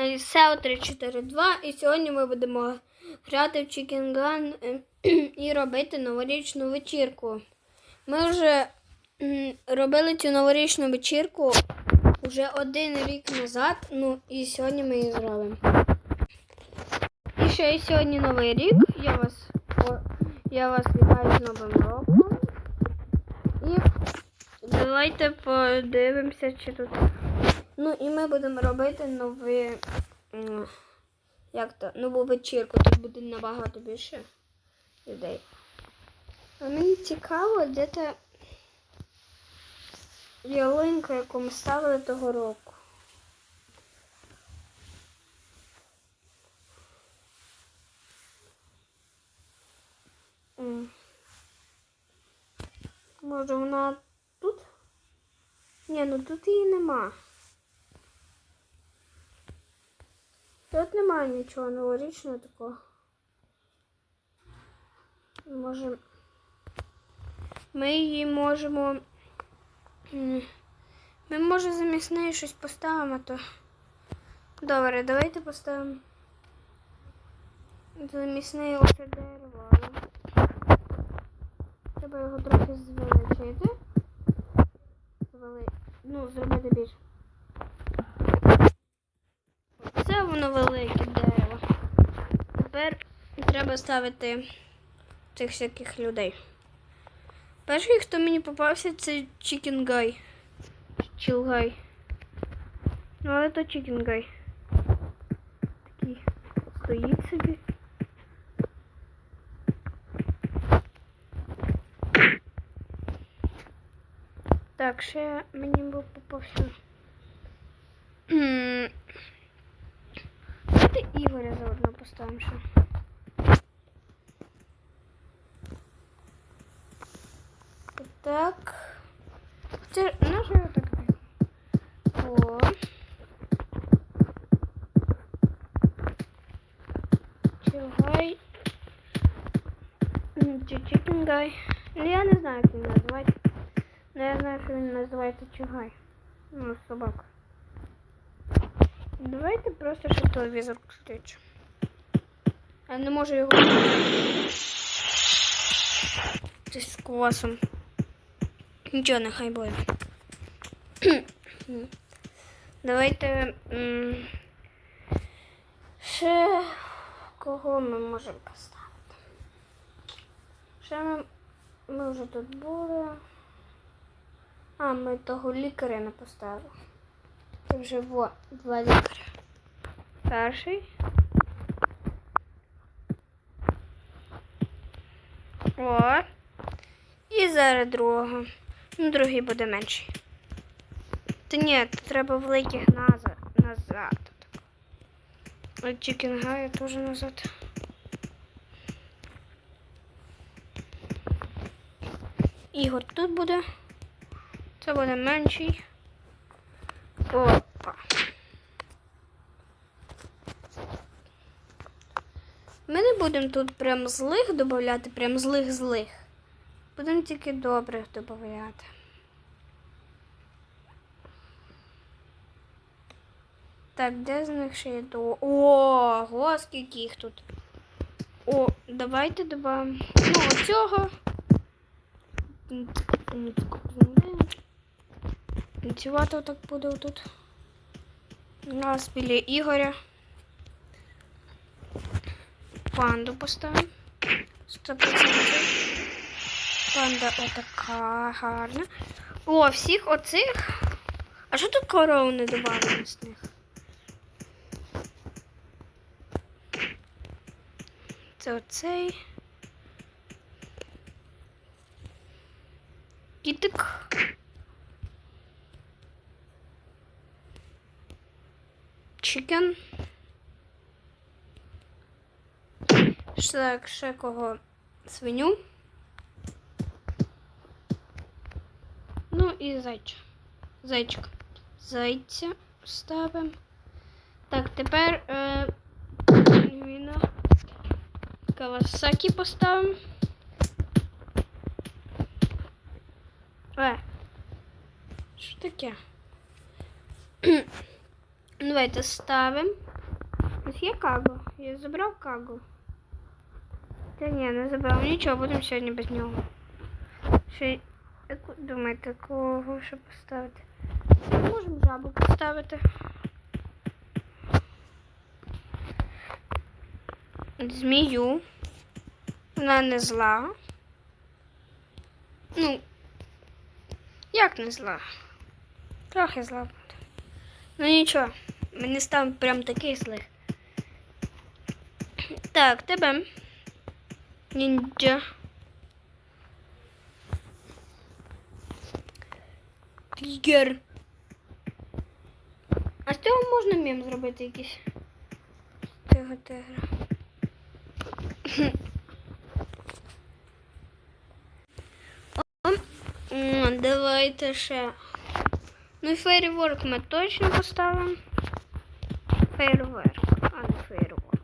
SEO 342 і сьогодні ми будемо грати в Chicken Gun е, і робити новорічну вечірку. Ми вже робили цю новорічну вечірку вже один рік назад, ну і сьогодні ми її зробимо. І ще й сьогодні новий рік. Я вас, я вас вітаю з Новим роком. І давайте подивимося, чи тут. Ну і ми будемо робити нові. Як то? Нову вечірку. Тут буде набагато більше людей. А мені цікаво, де та ялинка, яку ми ставили того року. Може вона тут? Ні, ну тут її нема. Тут немає нічого новорічного такого. Може. Ми її можемо. Ми може замість неї щось поставимо, то. Добре, давайте поставимо. Замість неї оце дерево. Треба його трохи звеличити. Звели... Ну, зробити більше. Це воно велике дерево. Тепер треба ставити цих всяких людей. Перший, хто мені попався, це Guy. Чилгай. Ну, але то Guy. Такий стоїть собі. Так, ще мені був попався. М, Давайте Ігоря заодно поставимо ще. Так. Це на що я так роблю? О. Чугай. Чикінгай. Ну я не знаю, як він називається. Ну я знаю, що він називається Чугай. Ну, собака. Давайте просто ще телевізор включу. Я не можу його. Це з квасом. Нічого, нехай буде. Давайте. Ще кого ми можемо поставити? Ще ми, ми вже тут були. А, ми того лікаря не поставили. Це вже во, два лікаря. Перший. О. І зараз другого. Ну, другий буде менший. Та ні, треба великих назад. назад. А чікінгая теж назад. Ігор тут буде. Це буде менший. Опа. Ми не будемо тут прям злих додати, прям злих-злих. Будемо тільки добрих додати. Так, де з них ще є до. Ого, скільки їх тут. О, давайте додамо. Ну, оцього. Танцювати так буде отут. У нас біля Ігоря. Панду поставимо. 100%. Панда отака гарна. О, всіх оцих. А що тут коров не добавлено з них? Це оцей. Кітик. Чикен. Так, ще кого свиню. Ну і зайчик. Зайчик. Зайця ставимо. Так, тепер е, пінгвіна. Кавасакі поставимо. Е. Що таке? Давайте ставимо. Ось є кагу. Я забрав кагу. Та ні, не забрав. Нічого, будемо сьогодні без нього. Ще думаєте, кого ще поставити? Можемо жабу поставити. Змію. Вона не зла. Ну, як не зла? Трохи зла буде. Ну нічого, ми не ставимо прям таких злих. Так, тебе. Ніндзя. Тігер. А з цього можна мем зробити якийсь? З цього тигра. О, о, давайте ще. Ну і фейерворк ми точно поставимо. Фейерверк, а не фейерворк.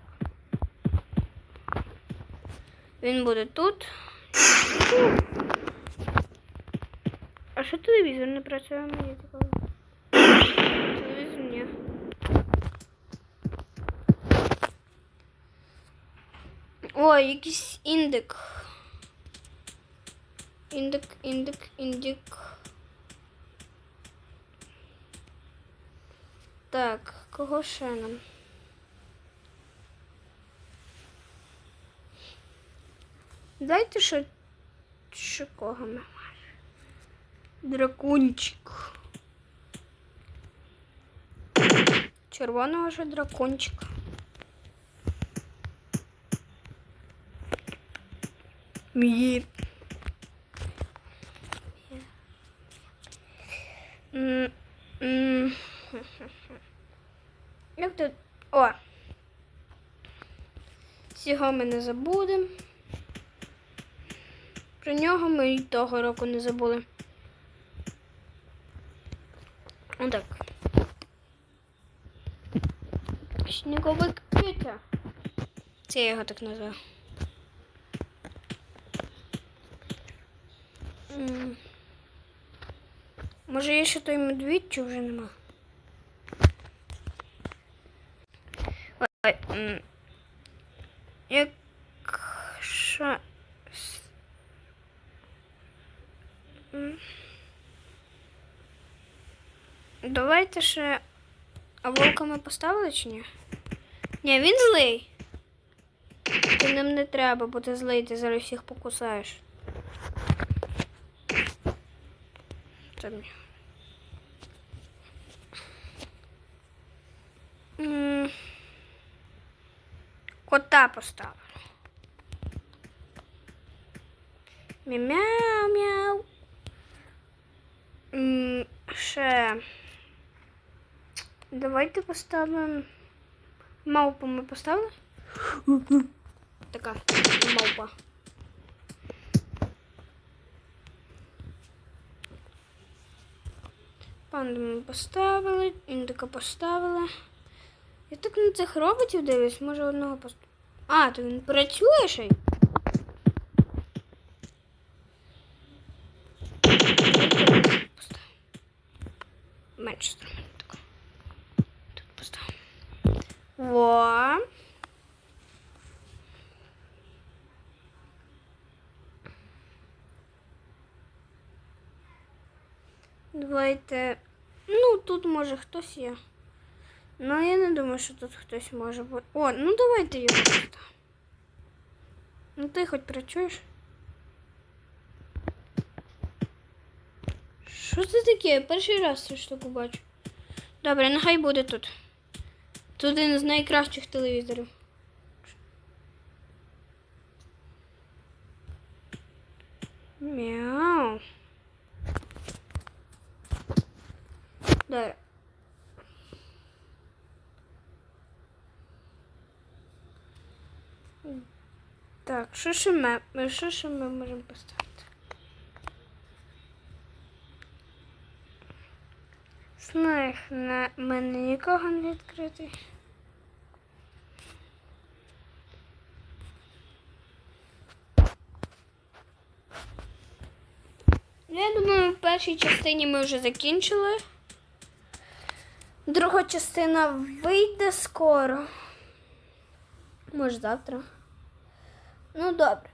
Він буде тут. А що телевізор не працює мені такого? Телевізор ні. Ой, якийсь індик. Індик, індик, індик. Так, кого ще нам? Дайте ще, ще кого ми маємо. Дракончик. Червоного же дракончика. Мій. М, м. Як тут? О! Цього ми не забудемо. Про нього ми і того року не забули. Отак. Сніговик Петя. Це я його так назвав. Може є ще той медвідь, чи вже нема? Ой, Давайте ще. А волка ми поставили чи ні? Ні, він злий. Ти ним не треба бути злий, ти зараз всіх покусаєш. Це мені. Кота поставили. Мяу-мяу. М, Ще. Давайте поставимо. Мавпу ми поставили? Така мавпа. Панду ми поставили, індика поставили. Я так на цих роботів дивлюсь, може одного поставити. А, то він працює ще й? Менше сторони. Так. Тут поставимо. Во. Давайте. Ну, тут може хтось є. Ну, я не думаю, що тут хтось може бути. О, ну давайте його поставимо. Ну ти хоч працюєш? Що це таке? Я перший раз цю штуку бачу. Добре, нехай буде тут. Тут один з найкращих телевізорів. Мяу. Добре. Так, що ще ми, що ще ми можемо поставити? Снег на мене нікого не відкритий. Я думаю, в першій частині ми вже закінчили. Друга частина вийде скоро. Може завтра. Ну добре.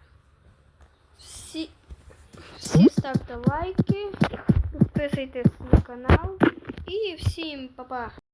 Всі, всі ставте лайки, підписуйтесь на канал і всім па-па.